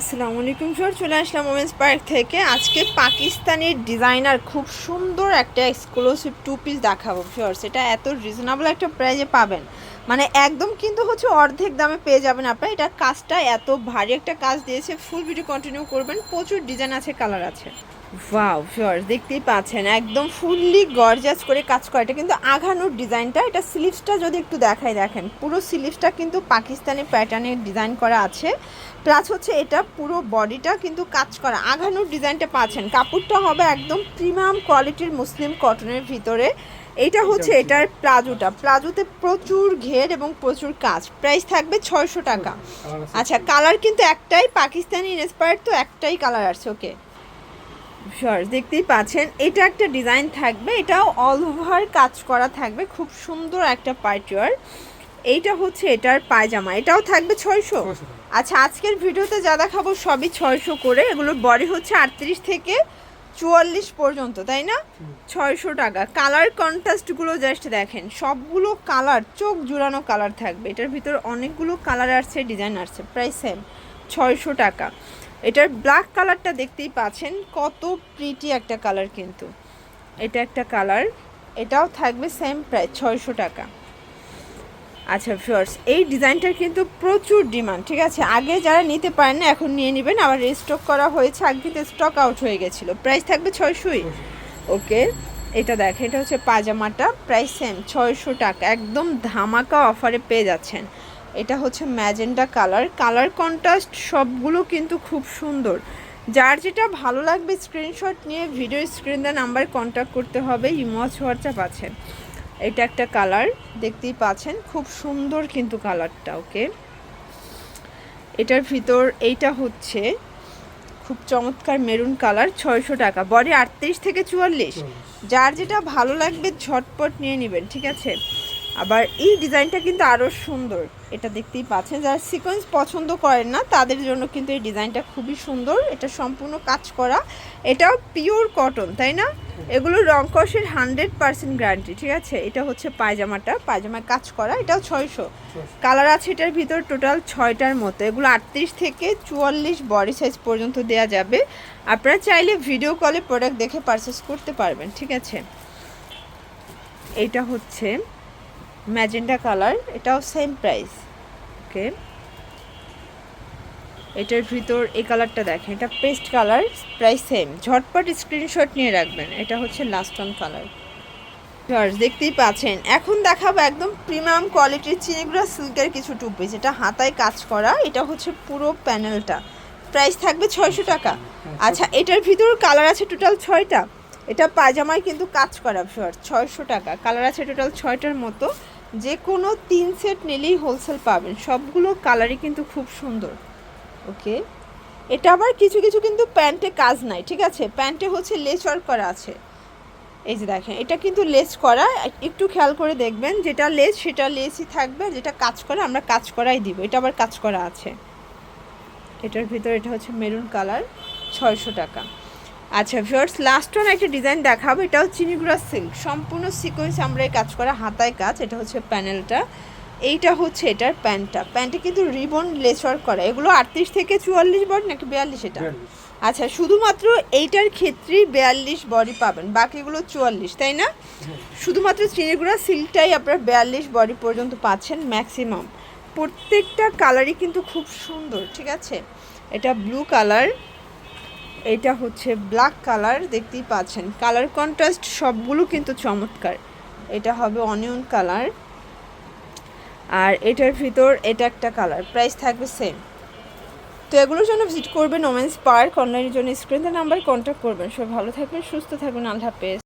আসসালামু আলাইকুম স্যার চলে আসলাম ওমেন্স পার্ক থেকে। আজকে পাকিস্তানের ডিজাইনার খুব সুন্দর একটা এক্সক্লুসিভ টু পিস দেখাবো সর সেটা এত রিজনেবল একটা প্রাইজে পাবেন। মানে একদম কিন্তু হচ্ছে অর্ধেক দামে পেয়ে যাবেন আপনারা। এটা কাজটা এত ভারী একটা কাজ দিয়েছে ফুল ভিডিও কন্টিনিউ করবেন, প্রচুর ডিজাইন আছে কালার আছে। ওয়াও শিওর দেখতেই পাচ্ছেন, একদম ফুললি গর্জাস করে কাজ করা। এটা কিন্তু আঘানোর ডিজাইনটা এটা স্লিভসটা যদি একটু দেখাই, দেখেন, পুরো স্লিভসটা কিন্তু পাকিস্তানি প্যাটার্নের ডিজাইন করা আছে। প্লাস হচ্ছে এটা পুরো বডিটা কিন্তু কাজ করা। আঘানোর ডিজাইনটা পাচ্ছেন। কাপড়টা হবে একদম প্রিমিয়াম কোয়ালিটির মুসলিম কটনের ভিতরে। এটা হচ্ছে এটার প্লাজোটা। প্লাজোতে প্রচুর ঘের এবং প্রচুর কাজ। প্রাইস থাকবে ছয়শো টাকা। আচ্ছা কালার কিন্তু একটাই পাকিস্তানি ইন্সপায়ার তো একটাই কালার আছে ওকে? শিওর দেখতেই পাচ্ছেন। এটা একটা ডিজাইন থাকবে এটাও অল ওভার কাজ করা থাকবে খুব সুন্দর একটা পার্টিওয়ার এইটা হচ্ছে এটার পায়জামা এটাও থাকবে ছয়শো। আচ্ছা আজকের ভিডিওতে যা দেখাবো সবই ছয়শো করে এগুলোর বডি হচ্ছে আটত্রিশ থেকে চুয়াল্লিশ পর্যন্ত তাই না? ছয়শো টাকা। কালার কন্ট্রাস্টগুলো জাস্ট দেখেন। সবগুলো কালার চোখ জুড়ানো কালার থাকবে। এটার ভিতর অনেকগুলো কালার আসছে ডিজাইন আসছে। প্রায় সেম ছয়শো টাকা। এটার ব্ল্যাক কালারটা দেখতেই পাচ্ছেন কত প্রিটি একটা কালার কিন্তু। এটা একটা কালার এটাও থাকবে সেম প্রায় ছয়শো টাকা। আচ্ছা ফিওর্স এই ডিজাইনটার কিন্তু প্রচুর ডিমান্ড, ঠিক আছে? আগে যারা নিতে পারেন না, এখন নিয়ে নেবেন। আবার রিস্টক করা হয়েছে, আগে কিন্তু স্টক আউট হয়ে গেছিল। প্রাইস থাকবে ছয়শোই। ওকে, এটা দেখ, এটা হচ্ছে পাজামাটা। প্রাইস সেম ছয়শো টাকা। একদম ধামাকা অফারে পেয়ে যাচ্ছেন। এটা হচ্ছে ম্যাজেন্ডা কালার কালার কন্ট্রাস্ট সবগুলো কিন্তু খুব সুন্দর। যার যেটা ভালো লাগবে স্ক্রিনশট নিয়ে ভিডিও স্ক্রিন দেওয়া নাম্বার কন্ট্যাক্ট করতে হবে। ইমচ হোয়াটসঅ্যাপ আছে। এটা একটা কালার দেখতেই পাচ্ছেন খুব সুন্দর কিন্তু কালারটা ওকে? এটার ভিতর এইটা হচ্ছে খুব চমৎকার মেরুন কালার ছয়শো টাকা। বডি আটত্রিশ থেকে চুয়াল্লিশ। যার যেটা ভালো লাগবে ঝটপট নিয়ে নেবেন ঠিক আছে? আবার এই ডিজাইনটা কিন্তু আরও সুন্দর। এটা দেখতেই পাচ্ছেন যারা সিকোয়েন্স পছন্দ করেন না তাদের জন্য কিন্তু এই ডিজাইনটা খুবই সুন্দর। এটা সম্পূর্ণ কাজ করা। এটাও পিওর কটন তাই না? এগুলো রং কষের হান্ড্রেড পার্সেন্ট গ্যারান্টি ঠিক আছে? এটা হচ্ছে পায়জামাটা পায়জামায় কাজ করা এটাও ছয়শো। কালার আছে এটার ভিতর টোটাল ছয়টার মতো। এগুলো আটত্রিশ থেকে চুয়াল্লিশ বডি সাইজ পর্যন্ত দেওয়া যাবে। আপনারা চাইলে ভিডিও কলে প্রোডাক্ট দেখে পারচেস করতে পারবেন ঠিক আছে? এটা হচ্ছে ম্যাজেন্ডা কালার এটাও সেম প্রাইস ওকে এটার ভিতর এই কালারটা দেখেন, এটা পেস্ট কালার প্রাইস সেম ঝটপট স্ক্রিনশট নিয়ে রাখবেন, এটা হচ্ছে লাস্ট অন কালার জর্জ দেখতেই পাচ্ছেন। এখন দেখাবো একদম প্রিমিয়াম কোয়ালিটির চিনিগুড়া সিল্কের কিছু টু পিস এটা হাতায় কাজ করা, এটা হচ্ছে পুরো প্যানেলটা প্রাইস থাকবে ছয়শো টাকা। আচ্ছা এটার ভিতর কালার আছে টোটাল ছয়টা? এটা পায়জামায় কিন্তু কাজ করা শর্ট ছয়শো টাকা। কালার আছে টোটাল ছয়টার মতো। যে কোনো তিন সেট নিলেই হোলসেল পাবেন। সবগুলো কালারই কিন্তু খুব সুন্দর। ওকে এটা আবার কিছু কিছু কিন্তু প্যান্টে কাজ নাই, ঠিক আছে? প্যান্টে হচ্ছে লেস ওয়ার্ক করা আছে। এই যে দেখেন, এটা কিন্তু লেস করা। একটু খেয়াল করে দেখবেন, যেটা লেস সেটা লেসই থাকবে, যেটা কাজ করা আমরা কাজ করাই দিব। এটা আবার কাজ করা আছে। এটার ভিতর এটা হচ্ছে মেরুন কালার, ছয়শো টাকা। আচ্ছা ভিউয়ার্স লাস্ট ওয়ান একটা ডিজাইন দেখাবো এটাও চিনিগুড়া সিল্ক সম্পূর্ণ সিকোয়েন্স আমরা এই কাজ করা, হাতায় কাজ, এটা হচ্ছে প্যানেলটা এইটা হচ্ছে এটার প্যান্টটা। প্যান্টে কিন্তু রিবন লেস ওয়ার্ক করা। এগুলো আটত্রিশ থেকে চুয়াল্লিশ বডি নাকি বিয়াল্লিশ এটা? আচ্ছা শুধুমাত্র এইটার ক্ষেত্রেই বিয়াল্লিশ বডি পাবেন। বাকিগুলো চুয়াল্লিশ তাই না? শুধুমাত্র চিনিগুড়া সিল্কটাই আপনার বিয়াল্লিশ বডি পর্যন্ত পাচ্ছেন ম্যাক্সিমাম। প্রত্যেকটা কালারই কিন্তু খুব সুন্দর ঠিক আছে? এটা ব্লু কালার এটা হচ্ছে ব্ল্যাক কালার দেখতেই পাচ্ছেন। কালার কন্ট্রাস্ট সবগুলো কিন্তু চমৎকার। এটা হবে অনিয়ন কালার। আর এটার ভিতর এটা একটা কালার প্রাইস থাকবে সেম তো এগুলোর জন্য ভিজিট করবেন ওমেন্স পার্ক অনলাইনের জন্য স্ক্রিনের নাম্বার কন্ট্যাক্ট করবেন। সব ভালো থাকবেন, সুস্থ থাকবেন, আল্লাহ হাফেজ।